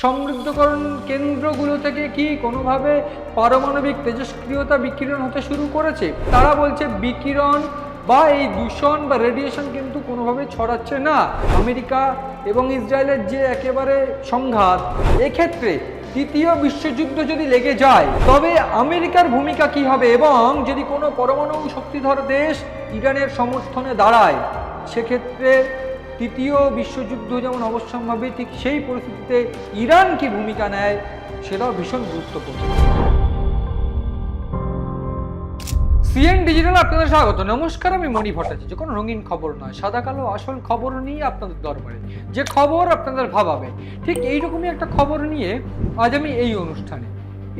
সমৃদ্ধকরণ কেন্দ্রগুলো থেকে কি কোনোভাবে পারমাণবিক তেজস্ক্রিয়তা বিকিরণ হতে শুরু করেছে? তারা বলছে বিকিরণ বা এই দূষণ বা রেডিয়েশন কিন্তু কোনোভাবে ছড়াচ্ছে না। আমেরিকা এবং ইসরায়েলের যে একেবারে সংঘাত, এক্ষেত্রে তৃতীয় বিশ্বযুদ্ধ যদি লেগে যায়, তবে আমেরিকার ভূমিকা কি হবে এবং যদি কোনো পরমাণু শক্তিধর দেশ ইরানের সমর্থনে দাঁড়ায়, সেক্ষেত্রে তৃতীয় বিশ্বযুদ্ধ যেমন অবশ্যম্ভাবী, ঠিক সেই পরিস্থিতিতে ইরান কি ভূমিকা নেয় সেটাও ভীষণ গুরুত্বপূর্ণ। সিএন ডিজিটাল আপনাদের স্বাগত। নমস্কার, আমি মণি ভট্টাচার্য। কোনো রঙিন খবর নয় সাদা কালো আসল খবর নিয়ে আপনাদের দরবারে। যে খবর আপনাদের ভাবাবে, ঠিক এইরকমই একটা খবর নিয়ে আজ আমি এই অনুষ্ঠানে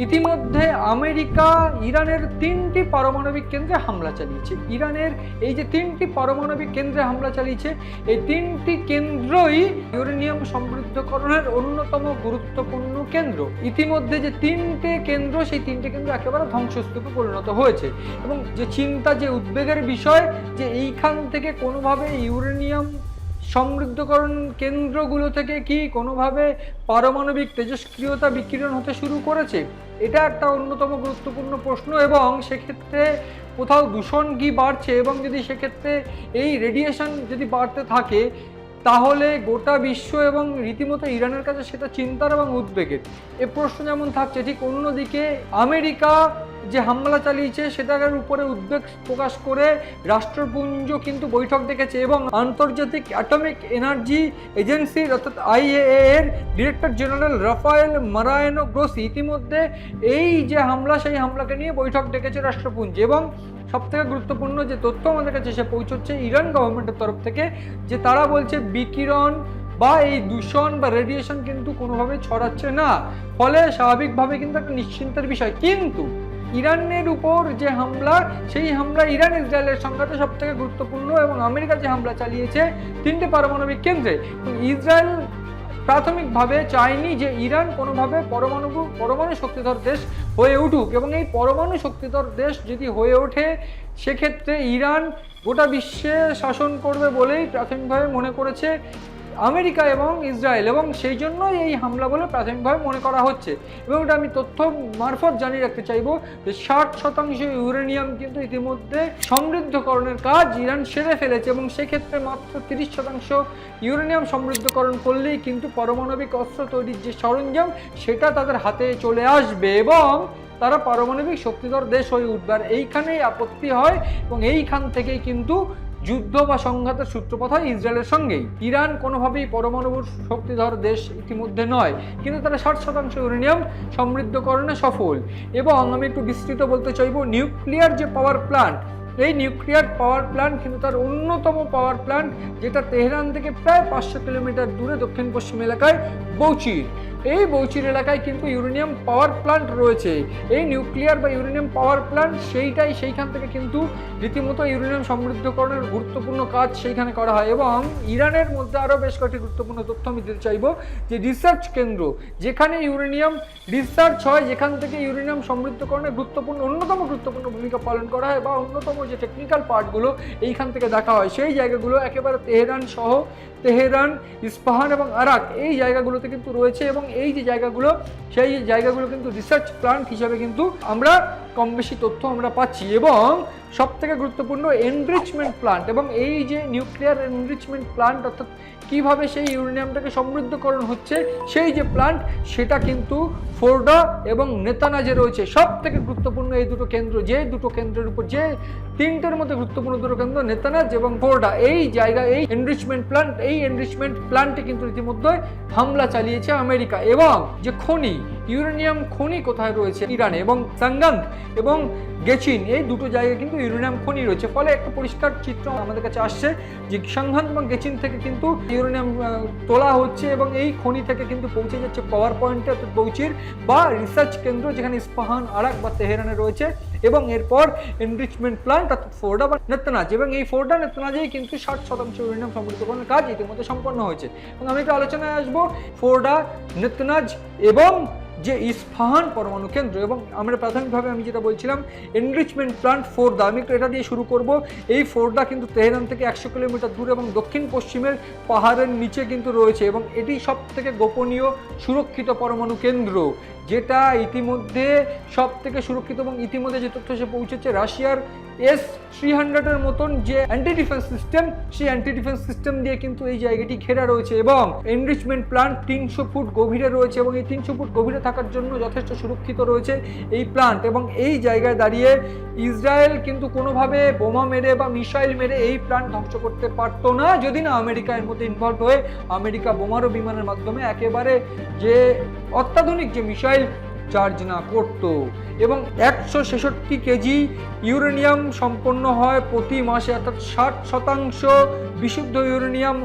ইতিমধ্যে আমেরিকা ইরানের তিনটি পারমাণবিক কেন্দ্রে হামলা চালিয়েছে। ইরানের এই যে তিনটি পারমাণবিক কেন্দ্রে হামলা চালিয়েছে, এই তিনটি কেন্দ্রই ইউরেনিয়াম সমৃদ্ধকরণের অন্যতম গুরুত্বপূর্ণ কেন্দ্র। ইতিমধ্যে যে তিনটে কেন্দ্র, সেই তিনটে কেন্দ্র একেবারে ধ্বংসস্তূপে পরিণত হয়েছে। এবং যে চিন্তা, যে উদ্বেগের বিষয়, যে এইখান থেকে কোনোভাবে ইউরেনিয়াম সমৃদ্ধকরণ কেন্দ্রগুলো থেকে কি কোনোভাবে পারমাণবিক তেজস্ক্রিয়তা বিকিরণ হতে শুরু করেছে? এটা একটা অন্যতম গুরুত্বপূর্ণ প্রশ্ন এবং সেক্ষেত্রে কোথাও দূষণ কি বাড়ছে? এবং যদি সেক্ষেত্রে এই রেডিয়েশন যদি বাড়তে থাকে, তাহলে গোটা বিশ্ব এবং রীতিমতো ইরানের কাছে সেটা চিন্তার এবং উদ্বেগের। এ প্রশ্ন যেমন থাকছে, ঠিক অন্যদিকে আমেরিকা যে হামলা চালিয়েছে সেটার উপরে উদ্বেগ প্রকাশ করে রাষ্ট্রপুঞ্জ কিন্তু বৈঠক ডেকেছে এবং আন্তর্জাতিক অ্যাটমিক এনার্জি এজেন্সির অর্থাৎ আইএএ এর director general Rafael Mariano Grossi ইতিমধ্যে এই যে হামলা, সেই হামলাকে নিয়ে বৈঠক ডেকেছে রাষ্ট্রপুঞ্জ এবং সবথেকে গুরুত্বপূর্ণ যে তথ্য আমাদের কাছে এসে পৌঁছচ্ছে ইরান গভর্নমেন্টের তরফ থেকে যে তারা বলছে বিকিরণ বা এই দূষণ বা রেডিয়েশন কিন্তু কোনোভাবে ছড়াচ্ছে না। ফলে স্বাভাবিকভাবে কিন্তু একটা নিশ্চিন্তের বিষয়। কিন্তু ইরানের উপর যে হামলা, সেই হামলা ইরান, ইসরায়েলের সংঘাতে সব থেকে গুরুত্বপূর্ণ এবং আমেরিকা যে হামলা চালিয়েছে তিনটে পারমাণবিক কেন্দ্রে। ইসরায়েল প্রাথমিকভাবে চায়নি যে ইরান কোনোভাবে পরমাণু পরমাণু শক্তিধর দেশ হয়ে উঠুক এবং এই পরমাণু শক্তিধর দেশ যদি হয়ে ওঠে, সেক্ষেত্রে ইরান গোটা বিশ্বে শাসন করবে বলেই প্রাথমিকভাবে মনে করেছে আমেরিকা এবং ইসরায়েল এবং সেই জন্যই এই হামলা বলে প্রাথমিকভাবে মনে করা হচ্ছে। এবং এটা আমি তথ্য মারফত জানিয়ে রাখতে চাইব যে ষাট শতাংশ ইউরেনিয়াম কিন্তু ইতিমধ্যে সমৃদ্ধকরণের কাজ ইরান সেরে ফেলেছে এবং সেক্ষেত্রে মাত্র তিরিশ শতাংশ ইউরেনিয়াম সমৃদ্ধকরণ করলেই কিন্তু পারমাণবিক অস্ত্র তৈরির যে সরঞ্জাম, সেটা তাদের হাতে চলে আসবে এবং তারা পারমাণবিক শক্তিধর দেশ হয়ে উঠবে। আর এইখানেই আপত্তি হয় এবং এইখান থেকেই কিন্তু যুদ্ধ বা সংঘাতের সূত্রপাত হয় ইসরায়েলের সঙ্গেই। ইরান কোনোভাবেই পরমাণু শক্তিধর দেশ ইতিমধ্যে নয়, কিন্তু তারা ষাট শতাংশ ইউরেনিয়াম সমৃদ্ধকরণে সফল। এবং আমি একটু বিস্তৃত বলতে চাইব, নিউক্লিয়ার যে পাওয়ার প্ল্যান্ট এই নিউক্লিয়ার পাওয়ার প্ল্যান্ট কিন্তু তার অন্যতম পাওয়ার প্ল্যান্ট যেটা তেহরান থেকে প্রায় পাঁচশো কিলোমিটার দূরে দক্ষিণ পশ্চিম এলাকায় বৌচির। এই বৌচির এলাকায় কিন্তু ইউরেনিয়াম পাওয়ার প্ল্যান্ট রয়েছে। এই নিউক্লিয়ার বা ইউরেনিয়াম পাওয়ার প্ল্যান্ট সেইটাই সেইখান থেকে কিন্তু রীতিমতো ইউরেনিয়াম সমৃদ্ধকরণের গুরুত্বপূর্ণ কাজ সেইখানে করা হয় এবং ইরানের মধ্যে আরও বেশ কয়েকটি গুরুত্বপূর্ণ তথ্য আমি দিতে চাইব। যে রিসার্চ কেন্দ্র, যেখানে ইউরেনিয়াম রিসার্চ হয়, যেখান থেকে ইউরেনিয়াম সমৃদ্ধকরণের গুরুত্বপূর্ণ, অন্যতম গুরুত্বপূর্ণ ভূমিকা পালন করা হয় বা অন্যতম যে টেকনিক্যাল পার্টগুলো এইখান থেকে দেখা হয়, সেই জায়গাগুলো একেবারে তেহরান সহ তেহরান, ইস্পাহান এবং আরাক এই জায়গাগুলোতে কিন্তু রয়েছে এবং এই যে জায়গাগুলো, সেই জায়গাগুলো কিন্তু রিসার্চ প্লান্ট হিসাবে কিন্তু আমরা কম বেশি তথ্য আমরা পাচ্ছি এবং সব থেকে গুরুত্বপূর্ণ এনরিচমেন্ট প্লান্ট এবং এই যে নিউক্লিয়ার এনরিচমেন্ট প্লান্ট অর্থাৎ কীভাবে সেই ইউরেনিয়ামটাকে সমৃদ্ধকরণ হচ্ছে, সেই যে প্ল্যান্ট সেটা কিন্তু ফোর্ডা এবং নেতানাজে রয়েছে। সব থেকে গুরুত্বপূর্ণ এই দুটো কেন্দ্র, যে দুটো কেন্দ্রের উপর, যে তিনটের মধ্যে গুরুত্বপূর্ণ দুটো কেন্দ্র, নেতানাজ এবং ফোর্ডা, এই জায়গা, এই এনরিচমেন্ট প্লান্ট এই এনরিচমেন্ট প্ল্যান্টে কিন্তু ইতিমধ্যে হামলা চালিয়েছে আমেরিকা এবং যে খনি ইউরেনিয়াম খনি কোথায় রয়েছে? ইরানে এবং সাঙ্গান্ত এবং গেচিন। এই দুটো জায়গায় কিন্তু ইউরেনিয়াম খনি রয়েছে। ফলে একটা পরিষ্কার চিত্র আমাদের কাছে আসছে যে সাংহান এবং গেচিন থেকে কিন্তু ইউরেনিয়াম তোলা হচ্ছে এবং এই খনি থেকে কিন্তু পৌঁছে যাচ্ছে পাওয়ার পয়েন্টে পৌঁছির বা রিসার্চ কেন্দ্র যেখানে ইস্পাহান, আরাক বা তেহরানে রয়েছে। এবং এরপর এনরিচমেন্ট প্ল্যান্ট অর্থাৎ ফোর্ডা বা নেতনাজ, এবং এই ফোর্ডা নেতনাজেই কিন্তু ষাট শতাংশ ইউরেনিয়াম সমৃদ্ধকরণের কাজ ইতিমধ্যে সম্পন্ন হয়েছে। এবং আমি একটু আলোচনায় আসব ফোর্ডা নেতনাজ এবং যে ইস্পাহান পরমাণু কেন্দ্র, এবং আমরা প্রাথমিকভাবে আমি যেটা বলছিলাম এনরিচমেন্ট প্লান্ট ফোরদা আমি এটা দিয়ে শুরু করব। এই ফোরদা কিন্তু তেহরান থেকে একশো কিলোমিটার দূরে এবং দক্ষিণ পশ্চিমের পাহাড়ের নিচে কিন্তু রয়েছে, এবং এটি সব থেকে গোপনীয় সুরক্ষিত পরমাণু কেন্দ্র। যেটা ইতিমধ্যে সব থেকে সুরক্ষিত এবং ইতিমধ্যে যে তথ্য এসে পৌঁছেছে, রাশিয়ার এস থ্রি হান্ড্রেডের মতন যে অ্যান্টি ডিফেন্স সিস্টেম সেই অ্যান্টি ডিফেন্স সিস্টেম দিয়ে কিন্তু এই জায়গাটি ঘেরা রয়েছে এবং এনরিচমেন্ট প্লান্ট তিনশো ফুট গভীরে রয়েছে এবং এই তিনশো ফুট গভীরে থাকার জন্য যথেষ্ট সুরক্ষিত রয়েছে এই প্লান্ট এবং এই জায়গায় দাঁড়িয়ে ইসরায়েল কিন্তু কোনোভাবে বোমা মেরে বা মিসাইল মেরে এই প্লান্ট ধ্বংস করতে পারতো না। যদি না আমেরিকা এর মধ্যে ইনভলভ হয়ে আমেরিকা বোমারো বিমানের মাধ্যমে একেবারে যে অত্যাধুনিক যে মিসাইল চার্জ না করত এবং একশো ছেষট্টি কেজি ইউরেনিয়াম সম্পন্ন হয় প্রতি মাসে, অর্থাৎ ষাট শতাংশ বিশুদ্ধ ইউরেনিয়াম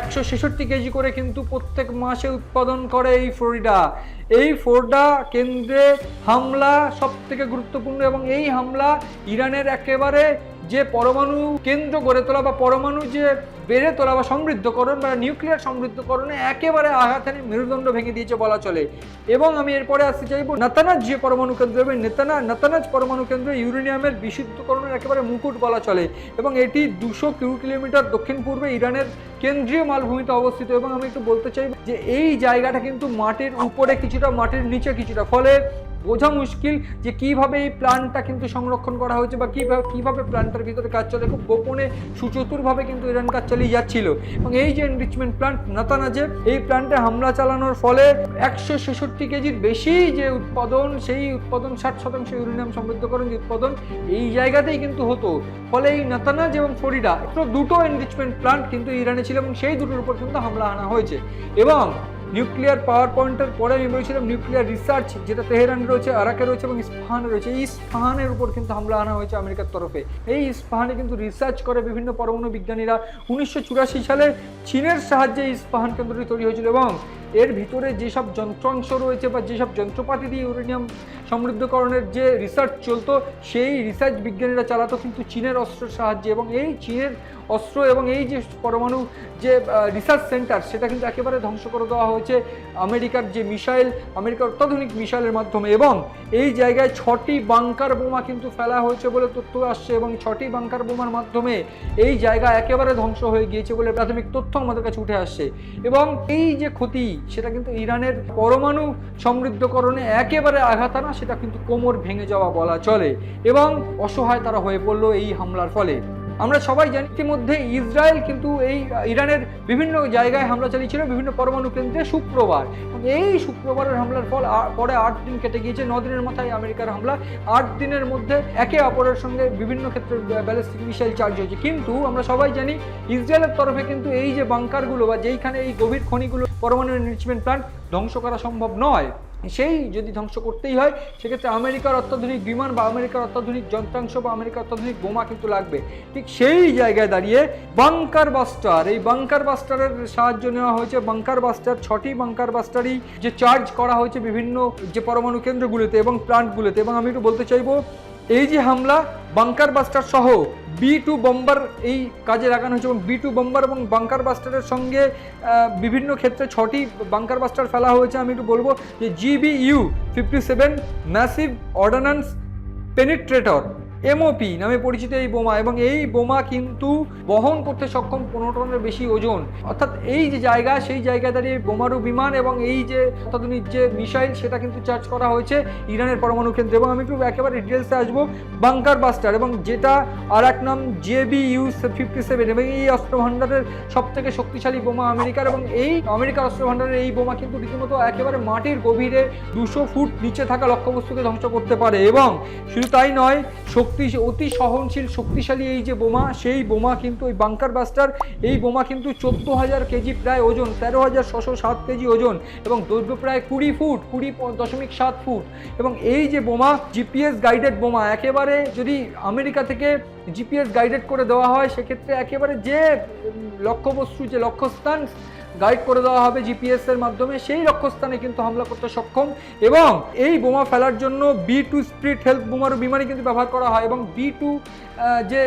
একশো ছেষট্টি কেজি করে কিন্তু প্রত্যেক মাসে উৎপাদন করে এই ফ্লোরিডা। এই ফোরডা কেন্দ্রে হামলা সব থেকে গুরুত্বপূর্ণ এবং এই হামলা ইরানের একেবারে যে পরমাণু কেন্দ্র গড়ে তোলা বা পরমাণু যে বেড়ে তোলা বা সমৃদ্ধকরণ বা নিউক্লিয়ার সমৃদ্ধকরণে একেবারে আঘাত হানি মেরুদণ্ড ভেঙে দিয়েছে বলা চলে। এবং আমি এরপরে আসতে চাইব নাতানাজ যে পরমাণু কেন্দ্র এবং নেতানা নাতানাজ পরমাণু কেন্দ্র ইউরেনিয়ামের বিশুদ্ধকরণের একেবারে মুকুট বলা চলে এবং এটি দুশো কিলো কিলোমিটার দক্ষিণ পূর্বে ইরানের কেন্দ্রীয় মালভূমিতে অবস্থিত এবং আমি একটু বলতে চাই যে এই জায়গাটা কিন্তু মাটির উপরে কিছুটা, মাটির নিচে কিছুটা। ফলে বোঝা মুশকিল যে কীভাবে এই প্ল্যানটা কিন্তু সংরক্ষণ করা হয়েছে বা কীভাবে কীভাবে প্ল্যানটার ভিতরে কাজ চলে। খুব গোপনে, সুচতুরভাবে কিন্তু ইরান কাজ চালিয়ে যাচ্ছিল। এবং এই যে এনরিচমেন্ট প্ল্যান্ট নাতানাজে এই প্ল্যান্টে হামলা চালানোর ফলে একশো ছেষট্টি কেজির বেশি যে উৎপাদন, সেই উৎপাদন ষাট শতাংশ ইউরেনিয়াম সমৃদ্ধকরণ যে উৎপাদন, এই জায়গাতেই কিন্তু হতো। ফলে এই নাতানাজ এবং ফরিডা দুটো এনরিচমেন্ট প্ল্যান্ট কিন্তু ইরানে ছিল এবং সেই দুটোর উপর কিন্তু হামলা আনা হয়েছে। এবং নিউক্লিয়ার পাওয়ার পয়েন্টের পরে আমি বলেছিলাম নিউক্লিয়ার রিসার্চ যেটা তেহরান রয়েছে আরাকে রয়েছে এবং ইস্পাহানে রয়েছে। এই ইস্পাহানের উপর কিন্তু হামলা আনা হয়েছে আমেরিকার তরফে। এই ইস্পাহানে কিন্তু রিসার্চ করে বিভিন্ন পরমাণু বিজ্ঞানীরা। উনিশশো চুরাশি সালে চীনের সাহায্যে ইস্পাহান কেন্দ্রটি তৈরি হয়েছিল এবং এর ভিতরে যেসব যন্ত্রাংশ রয়েছে বা যেসব যন্ত্রপাতি দিয়ে ইউরেনিয়াম সমৃদ্ধকরণের যে রিসার্চ চলতো, সেই রিসার্চ বিজ্ঞানীরা চালাতো কিন্তু চীনের অস্ত্রের সাহায্যে এবং এই চীনের অস্ত্র এবং এই যে পরমাণু যে রিসার্চ সেন্টার সেটা কিন্তু একেবারে ধ্বংস করে দেওয়া হয়েছে আমেরিকার যে মিসাইল, আমেরিকার অত্যাধুনিক মিসাইলের মাধ্যমে এবং এই জায়গায় ছটি বাংকার বোমা কিন্তু ফেলা হয়েছে বলে তথ্য আসছে এবং ছটি বাংকার বোমার মাধ্যমে এই জায়গা একেবারে ধ্বংস হয়ে গিয়েছে বলে প্রাথমিক তথ্য আমাদের কাছে উঠে আসছে এবং এই যে ক্ষতি সেটা কিন্তু ইরানের পরমাণু সমৃদ্ধকরণে একেবারে আঘাত আনা, সেটা কিন্তু কোমর ভেঙে যাওয়া বলা চলে এবং অসহায় তারা হয়ে পড়ল এই হামলার ফলে। আমরা সবাই জানি ইতিমধ্যে ইসরায়েল কিন্তু এই ইরানের বিভিন্ন জায়গায় হামলা চালিয়েছিল, বিভিন্ন পরমাণু কেন্দ্রে শুক্রবার। এই শুক্রবারের হামলার ফল পরে আট দিন কেটে গিয়েছে, ন দিনের মাথায় আমেরিকার হামলা। আট দিনের মধ্যে একে অপরের সঙ্গে বিভিন্ন ক্ষেত্রে ব্যালিস্টিক মিসাইল চার্জ হয়েছে। কিন্তু আমরা সবাই জানি ইসরায়েলের তরফে কিন্তু এই যে বাংকারগুলো বা যেইখানে এই গভীর খনিগুলো, পরমাণু এনরিচমেন্ট প্ল্যান্ট ধ্বংস করা সম্ভব নয়। সেই যদি ধ্বংস করতেই হয়, সেক্ষেত্রে আমেরিকার অত্যাধুনিক বিমান বা আমেরিকার অত্যাধুনিক যন্ত্রাংশ বা আমেরিকার অত্যাধুনিক বোমা কিন্তু লাগবে। ঠিক সেই জায়গায় দাঁড়িয়ে বাংকার বাস্টার এই বাংকার বাস্টারের সাহায্য নেওয়া হয়েছে। বাংকার বাস্টার ছটি বাংকার বাস্টারই যে চার্জ করা হয়েছে বিভিন্ন যে পরমাণু কেন্দ্রগুলোতে এবং প্লান্টগুলোতে এবং আমি একটু বলতে চাইব, এই যে হামলা বাংকার বাস্টার সহ বি টু বম্বার এই কাজে লাগানো হয়েছে এবং বি টু বম্বার এবং বাংকার বাস্টারের সঙ্গে বিভিন্ন ক্ষেত্রে ছটি বাংকার বাস্টার ফেলা হয়েছে। আমি একটু বলব যে GB U fifty seven massive ordnance penetrator MOP নামে পরিচিত এই বোমা এবং এই বোমা কিন্তু বহন করতে সক্ষম পনেরো টনের বেশি ওজন। অর্থাৎ এই যে জায়গা, সেই জায়গায় দাঁড়িয়ে বোমারু বিমান এবং এই যে অত্যাধুনিক যে মিসাইল, সেটা কিন্তু চার্জ করা হয়েছে ইরানের পরমাণু কেন্দ্রে এবং আমি একটু একেবারে ডিটেলসে আসব বাংকার বাস্টার এবং যেটা আর এক নাম জেবি ইউ ফিফটি সেভেন এবং এই অস্ত্রভাণ্ডারের সব থেকে শক্তিশালী বোমা আমেরিকার এবং এই আমেরিকার অস্ত্রভাণ্ডারের এই বোমা কিন্তু রীতিমতো একেবারে মাটির গভীরে দুশো ফুট নিচে থাকা লক্ষ্যবস্তুকে ধ্বংস করতে পারে এবং শুধু তাই নয়, শক্তি অতি সহনশীল, শক্তিশালী এই যে বোমা, সেই বোমা কিন্তু ওই বাংকার বাস্টার এই বোমা কিন্তু চোদ্দ হাজার কেজি প্রায় ওজন তেরো হাজার ছশো সাত কেজি ওজন এবং দৈর্ঘ্য প্রায় কুড়ি ফুট, কুড়ি দশমিক সাত ফুট। এবং এই যে বোমা জিপিএস গাইডেড বোমা, একেবারে যদি আমেরিকা থেকে জিপিএস গাইডেড করে দেওয়া হয়, সেক্ষেত্রে একেবারে যে লক্ষ্যবস্তু, যে লক্ষ্যস্থান গাইড করে দেওয়া হবে জিপিএস এর মাধ্যমে। সেই লক্ষ্যস্থানে কিন্তু হামলা করতে সক্ষম এবং এই বোমা ফেলার জন্য বি টু স্পিড হেলথ বোমারু বিমানই কিন্তু ব্যবহার করা হয় এবং বি টু যে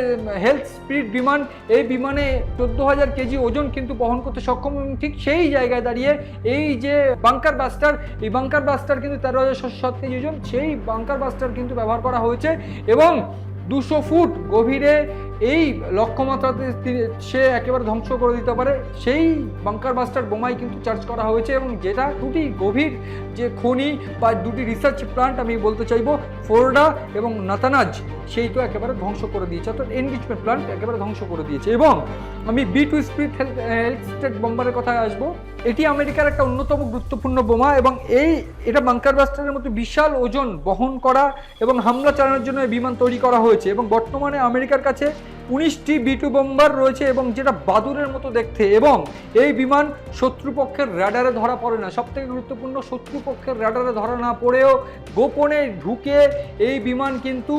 হেলথ স্পিড বিমান, এই বিমানে চোদ্দ হাজার কেজি ওজন কিন্তু বহন করতে সক্ষম এবং ঠিক সেই জায়গায় দাঁড়িয়ে এই যে বাংকার বাস্টার, এই বাংকার বাস্টার কিন্তু তেরো হাজার ছশো সাত কেজি ওজন, সেই বাংকার বাস্টার কিন্তু ব্যবহার করা হয়েছে এবং দুশো ফুট গভীরে এই লক্ষ্যমাত্রাতে সে একেবারে ধ্বংস করে দিতে পারে। সেই বাংকার বাস্টার বোমাই কিন্তু চার্জ করা হয়েছে এবং যেটা দুটি গভীর যে খনি বা দুটি রিসার্চ প্লান্ট আমি বলতে চাইব, ফোরডা এবং নাতানাজ সেই তো একেবারে ধ্বংস করে দিয়েছে। অর্থাৎ এনরিচমেন্ট প্লান্ট একেবারে ধ্বংস করে দিয়েছে। এবং আমি B two spirit stealth state বোম্বারের কথায় আসব। এটি আমেরিকার একটা অন্যতম গুরুত্বপূর্ণ বোমা এবং এই এটা বাংকার বাস্টারের মতো বিশাল ওজন বহন করা এবং হামলা চালানোর জন্য এই বিমান তৈরি করা হয়েছে। এবং বর্তমানে আমেরিকার কাছে উনিশটি বিটু বোম্বার রয়েছে এবং যেটা বাদুরের মতো দেখতে, এবং এই বিমান শত্রুপক্ষের র্যাডারে ধরা পড়ে না। সব থেকে গুরুত্বপূর্ণ শত্রুপক্ষের র্যাডারে ধরা না পড়েও গোপনে ঢুকে এই বিমান কিন্তু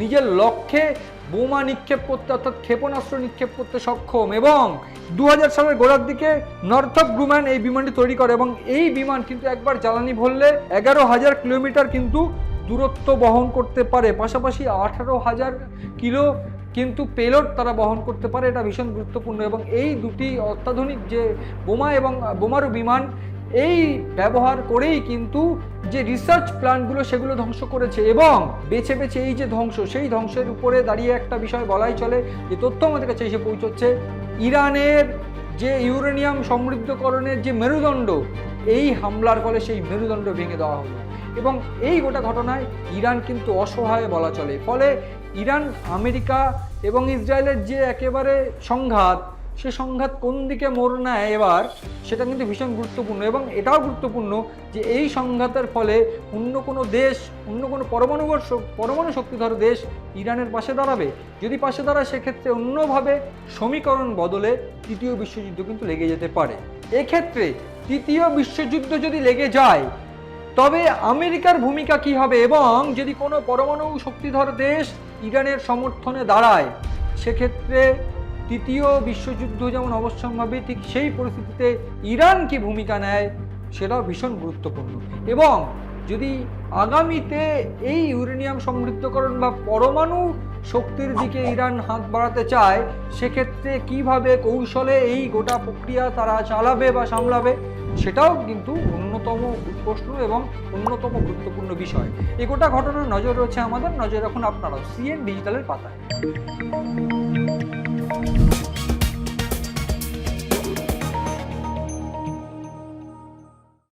নিজের লক্ষ্যে বোমা নিক্ষেপ করতে, অর্থাৎ ক্ষেপণাস্ত্র নিক্ষেপ করতে সক্ষম। এবং দু হাজার সালের গোড়ার দিকে নর্থপ গ্রুম্যান এই বিমানটি তৈরি করে, এবং এই বিমান কিন্তু একবার জ্বালানি ভরলে এগারো হাজার কিলোমিটার কিন্তু দূরত্ব বহন করতে পারে। পাশাপাশি আঠারো হাজার কিলো কিন্তু পেলোড তারা বহন করতে পারে, এটা ভীষণ গুরুত্বপূর্ণ। এবং এই দুটি অত্যাধুনিক যে বোমা এবং বোমারু বিমান, এই ব্যবহার করেই কিন্তু যে রিসার্চ প্ল্যানগুলো সেগুলো ধ্বংস করেছে এবং বেছে বেছে এই যে ধ্বংস, সেই ধ্বংসের উপরে দাঁড়িয়ে একটা বিষয় বলাই চলে, যে তথ্য আমাদের কাছে এসে পৌঁছচ্ছে। ইরানের যে ইউরেনিয়াম সমৃদ্ধকরণের যে মেরুদণ্ড, এই হামলার ফলে সেই মেরুদণ্ড ভেঙে দেওয়া হলো। এবং এই গোটা ঘটনায় ইরান কিন্তু অসহায় বলা চলে। ফলে ইরান, আমেরিকা এবং ইসরায়েলের যে একেবারে সংঘাত, সে সংঘাত কোন দিকে মোড় নেয় এবার, সেটা কিন্তু ভীষণ গুরুত্বপূর্ণ। এবং এটাও গুরুত্বপূর্ণ যে এই সংঘাতের ফলে অন্য কোনো দেশ, অন্য কোনো পরমাণু পরমাণু শক্তিধর দেশ ইরানের পাশে দাঁড়াবে। যদি পাশে দাঁড়ায়, সেক্ষেত্রে অন্যভাবে সমীকরণ বদলে তৃতীয় বিশ্বযুদ্ধ কিন্তু লেগে যেতে পারে। এক্ষেত্রে তৃতীয় বিশ্বযুদ্ধ যদি লেগে যায় তবে আমেরিকার ভূমিকা কি হবে এবং যদি কোনো পরমাণু শক্তিধর দেশ ইরানের সমর্থনে দাঁড়ায়, সেক্ষেত্রে তৃতীয় বিশ্বযুদ্ধ যেমন অবশ্যম্ভাবী, ঠিক সেই পরিস্থিতিতে ইরান কি ভূমিকা নেয় সেটাও ভীষণ গুরুত্বপূর্ণ। এবং যদি আগামীতে এই ইউরেনিয়াম সমৃদ্ধকরণ বা পরমাণু শক্তির দিকে ইরান হাত বাড়াতে চায়, সেক্ষেত্রে কীভাবে কৌশলে এই গোটা প্রক্রিয়া তারা চালাবে বা সামলাবে সেটাও কিন্তু অন্যতম প্রশ্ন এবং অন্যতম গুরুত্বপূর্ণ বিষয়। এই গোটা ঘটনার নজর রয়েছে আমাদের। নজর রাখুন আপনারাও। সিএন ডিজিটালের পাতায়।